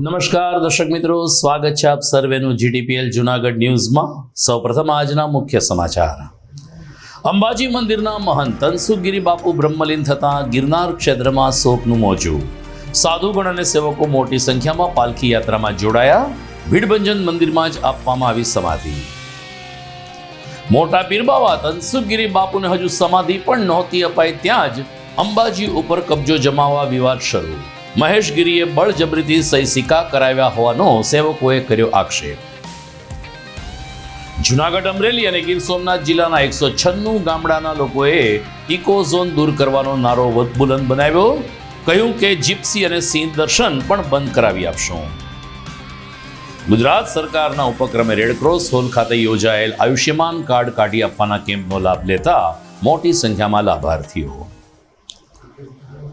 નમસ્કાર, દર્શક મિત્રો. સ્વાગત છે આપ સર્વેનું જીડીપીએલ જુનાગઢ ન્યૂઝમાં. સૌપ્રથમ આજના મુખ્ય સમાચાર. અંબાજી મંદિરના મહંત તનસુખગીરી બાપુ બ્રહ્મલીન થતાં ગિરનાર ક્ષેત્રમાં શોકનું મોજું. સાધુગણ અને સેવકો મોટી સંખ્યામાં પાલખી યાત્રામાં જોડાયા. ભીડભંજન મંદિરમાં જ આપવામાં આવી સમાધિ. મોટા પીરબાવા તનસુખગીરી બાપુને હજુ સમાધિ પણ નહોતી અપાઈ, ત્યાં જ અંબાજી ઉપર કબજો જમાવવા વિવાદ શરૂ. મહેશગીરીએ બળજબરીથી સહી સિક્કા કરાવ્યા હોવાનો સેવકોએ કર્યો આક્ષેપ. જુનાગઢ અમરેલી અને ગીર સોમનાથ જિલ્લાના એકસો છન્નું ગામડાના લોકોએ ઇકો ઝોન દૂર કરવાનો નારો બુલંદ બનાવ્યો. કહ્યું કે જીપ્સી અને સિંહ દર્શન પણ બંધ કરાવી આપશું. ગુજરાત સરકારના ઉપક્રમે રેડક્રોસ હોલ ખાતે યોજાયેલ આયુષ્યમાન કાર્ડ કાઢી આપવાના કેમ્પનો લાભ લેતા મોટી સંખ્યામાં લાભાર્થીઓ.